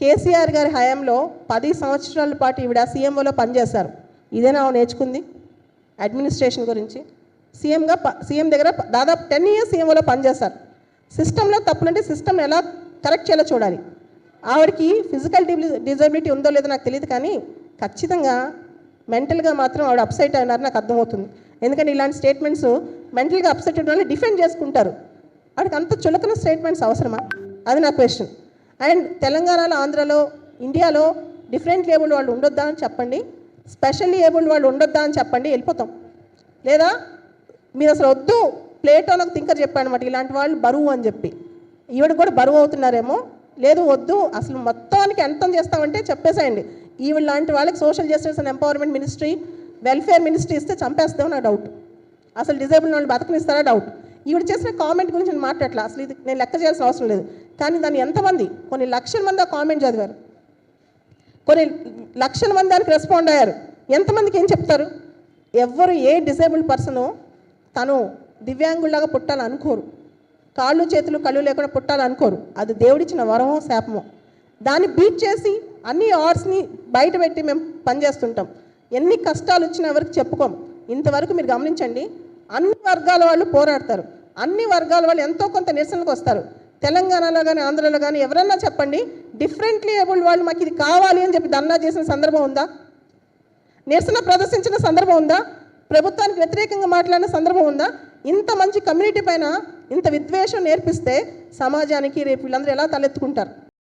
కేసీఆర్ గారి హయాంలో పది సంవత్సరాల పాటు ఈవిడ సీఎంఓలో పనిచేశారు. ఇదేనా ఆమె నేర్చుకుంది? అడ్మినిస్ట్రేషన్ గురించి. సీఎంగా ప- సీఎం దగ్గర దాదాపు టెన్ ఇయర్స్ సీఎంఓలో పనిచేశారు. సిస్టంలో తప్పులంటే సిస్టమ్ ఎలా కరెక్ట్ చేయాలో చూడాలి. ఆవిడకి ఫిజికల్ డిజబిలిటీ ఉందో లేదో నాకు తెలియదు కానీ ఖచ్చితంగా మెంటల్గా మాత్రం ఆవిడ అప్సెట్ అయినారు నాకు అర్థమవుతుంది. ఎందుకంటే ఇలాంటి స్టేట్మెంట్స్ మెంటల్గా అప్సెట్ అయిన వాళ్ళు డిఫెండ్ చేసుకుంటారు. వాడికి అంత చులకన స్టేట్మెంట్స్ అవసరమా? అది నా క్వశ్చన్ అండ్ తెలంగాణలో ఆంధ్రలో ఇండియాలో డిఫరెంట్ లేబుల్ వాళ్ళు ఉండొద్దా అని చెప్పండి. స్పెషల్లీ ఏబుల్ వాళ్ళు ఉండొద్దా అని చెప్పండి వెళ్ళిపోతాం. లేదా మీరు అసలు వద్దు ప్లేటోలకు థింకర్ చెప్పాను అనమాట ఇలాంటి వాళ్ళు బరువు అని చెప్పి. ఈవిడ కూడా బరువు అవుతున్నారేమో లేదు వద్దు అసలు మొత్తానికి అంతం చేస్తామంటే చెప్పేసేయండి. ఈవిడ లాంటి వాళ్ళకి social justice and empowerment ministry welfare ministry ఇస్తే చంపేస్తాం నా డౌట్ అసలు డిజేబుల్ వాళ్ళు బతకనిస్తారా డౌట్ ఈవిడ చేసిన కామెంట్ గురించి నేను మాట్లాడలేదు అసలు ఇది నేను లెక్క చేయాల్సిన అవసరం లేదు. కానీ దాన్ని ఎంతమంది కొన్ని లక్షల మంది ఆ కామెంట్ చదివారు. కొన్ని లక్షల మంది దానికి రెస్పాండ్ అయ్యారు. ఎంతమందికి ఏం చెప్తారు? ఎవ్వరు ఏ డిసేబుల్డ్ పర్సను తను దివ్యాంగుల్లాగా పుట్టాలని అనుకోరు. కాళ్ళు చేతులు కళ్ళు లేకుండా పుట్టాలని అనుకోరు. అది దేవుడిచ్చిన వరమో శాపమో. దాన్ని బీట్ చేసి అన్ని ఆర్ట్స్ని బయట పెట్టి మేము పనిచేస్తుంటాం ఎన్ని కష్టాలు వచ్చినా ఎవరికి చెప్పుకోం. ఇంతవరకు మీరు గమనించండి అన్ని వర్గాల వాళ్ళు పోరాడతారు. అన్ని వర్గాల వాళ్ళు ఎంతో కొంత నిరసనకు వస్తారు. తెలంగాణలో కానీ ఆంధ్రలో కానీ ఎవరన్నా చెప్పండి డిఫరెంట్లీ ఏబుల్డ్ వాళ్ళు మాకు ఇది కావాలి అని చెప్పి ధర్నా చేసిన సందర్భం ఉందా? నిరసన ప్రదర్శించిన సందర్భం ఉందా? ప్రభుత్వానికి వ్యతిరేకంగా మాట్లాడిన సందర్భం ఉందా? ఇంత మంచి కమ్యూనిటీ పైన ఇంత విద్వేషం నేర్పిస్తే సమాజానికి రేపు వీళ్ళందరూ ఎలా తలెత్తుకుంటారు?